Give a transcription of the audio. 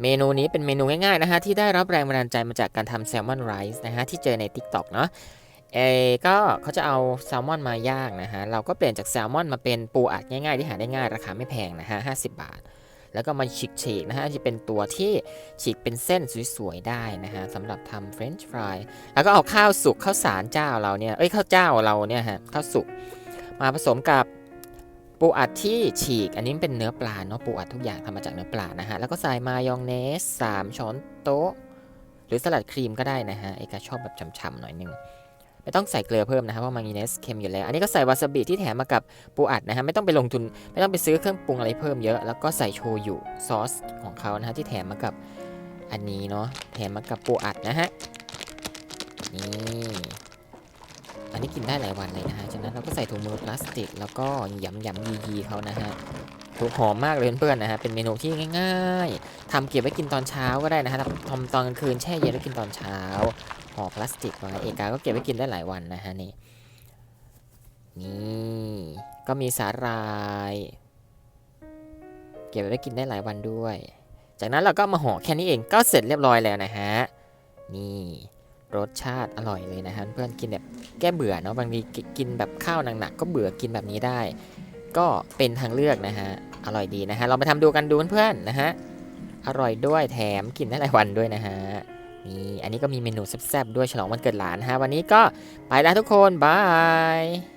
เมนูนี้เป็นเมนูง่ายๆนะฮะที่ได้รับแรงบันดาลใจมาจากการทำแซลมอนไรซ์นะฮะที่เจอใน TikTok เนาะเอก็เขาจะเอาแซลมอนมาย่างนะฮะเราก็เปลี่ยนจากแซลมอนมาเป็นปูอัดง่ายๆที่หาได้ง่ายราคาไม่แพงนะฮะ50บาท แล้วก็มาฉีกๆนะฮะจะเป็นตัวที่ฉีกเป็นเส้นสวยๆได้นะฮะสำหรับทำเฟรนช์ฟรายแล้วก็เอาข้าวสุกข้าวสารเจ้าเราเนี่ยเอ้ยข้าวเจ้าเราเนี่ยฮะข้าวสุกมาผสมกับ ปูอัดที่ฉีก อันนี้เป็นเนื้อปลาเนาะปูอัดทุกอย่างทำมาจากเนื้อปลานะฮะ แล้วก็ใส่มายองเนส 3 ช้อนโต๊ะ หรือสลัดครีมก็ได้นะฮะ เอกาชอบแบบฉ่ำๆหน่อยนึงไม่ต้องใส่เกลือเพิ่มนะฮะเพราะมายองเนสเค็มอยู่แล้ว อันนี้ก็ใส่วาซาบิที่แถมมากับปูอัดนะฮะไม่ต้องไปลงทุนไม่ต้องไปซื้อเครื่องปรุงอะไรเพิ่มเยอะ แล้วก็ใส่โชยุซอสของเขานะฮะที่แถมมากับอันนี้เนาะแถมมากับปูอัดนะฮะนี่อันนี้กินได้หลายวันเลยนะฮะฉั ใส่ถุงมือพลาสติก แล้วก็ยำยำยียีเขานะฮะถูกหอมมากเลยเพื่อนๆนะฮะ เป็นเมนูที่ง่ายๆทำเก็บไว้กินตอนเช้าก็ได้นะฮะทำตอนกลางคืนแช่เย็นไว้วกินตอนเช้า ห่อพลาสติกไว้ เอกา ก็เก็บไว้กินได้หลายวันนะฮะนี่ นี่ ก็มีสาหร่าย เก็บไว้กินได้หลายวันด้วย จากนั้นเราก็มาห่อแค่นี้เอง ก็เสร็จเรียบร้อยแล้วนะฮะ รสชาติอร่อยเลยนะฮะเพื่อนกินแบบแก้เบื่อเนาะบางทีกินแบบข้าวหนักๆก็เบื่อกินแบบนี้ได้ ก็เป็นทางเลือกนะฮะอร่อยดีนะฮะเราไปทำดูกันดูเพื่อนๆนะฮะอร่อยด้วยแถมกินได้หลายวันด้วยนะฮะนี่อันนี้ก็มีเมนูแซ่บๆด้วยฉลองวันเกิดหลานนะฮะวันนี้ก็ไปแล้วทุกคนบาย